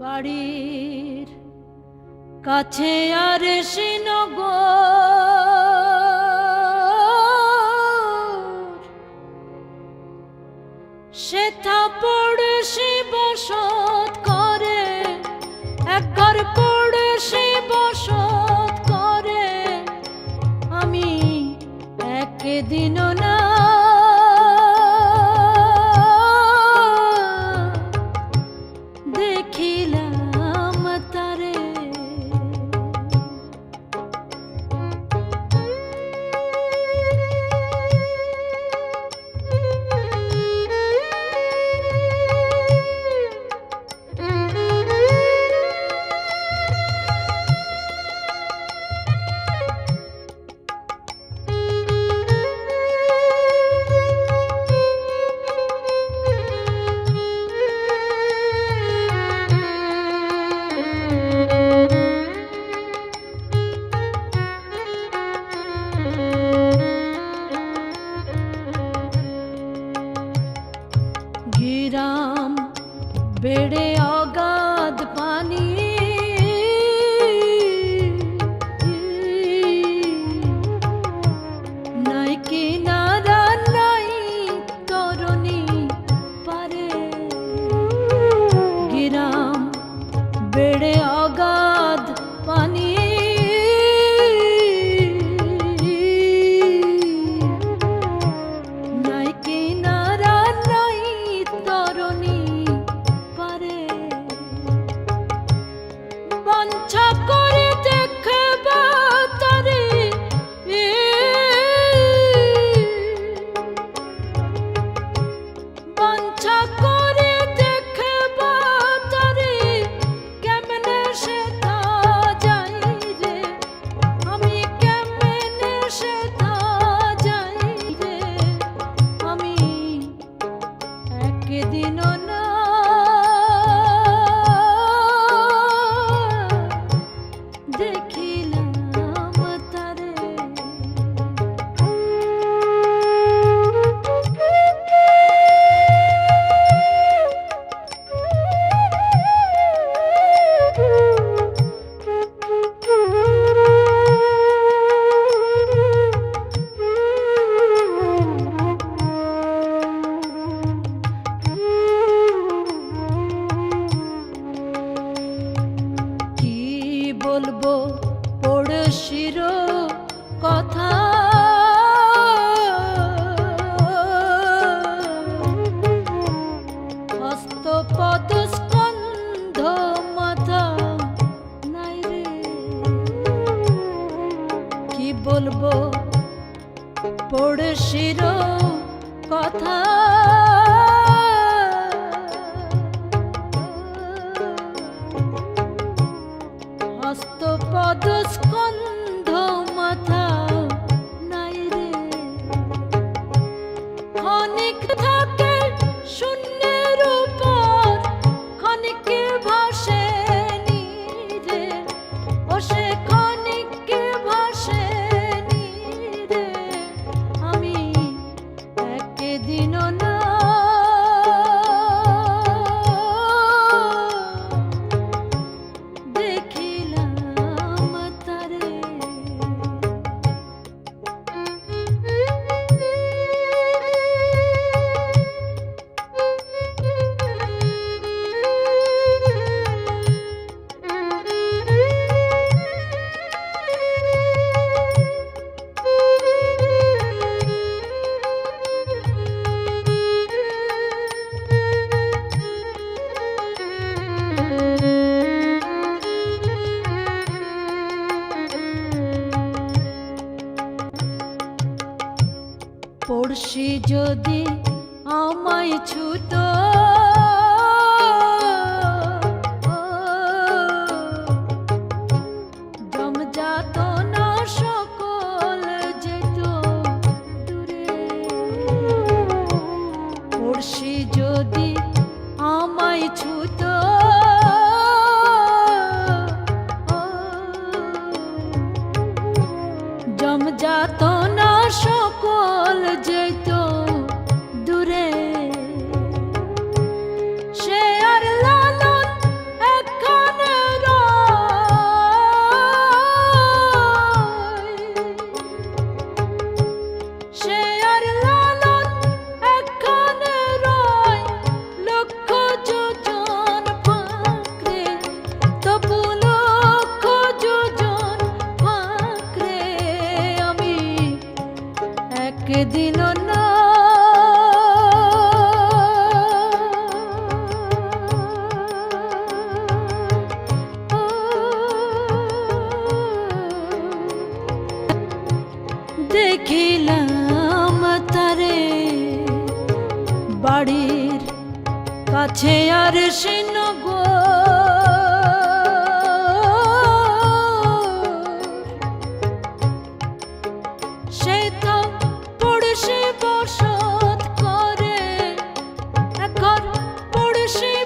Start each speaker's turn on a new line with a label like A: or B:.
A: বাড়ির কাছে আর সিনগ সেথা পড়শি বসত করে এক ঘর পড়শি বসত করে। আমি একদিন না গিরাম বেড়ে অগাধ পানি। নাই কিনারা বাঞ্ছা বলব পড়শির কথা। মাথা নাই বলব পড়শির কথা। পড়শি যদি আমায় ছুত। জমজাত কে দিল না। দেখিলাম তারে বাড়ির কাছে আর সিনগো পড়শি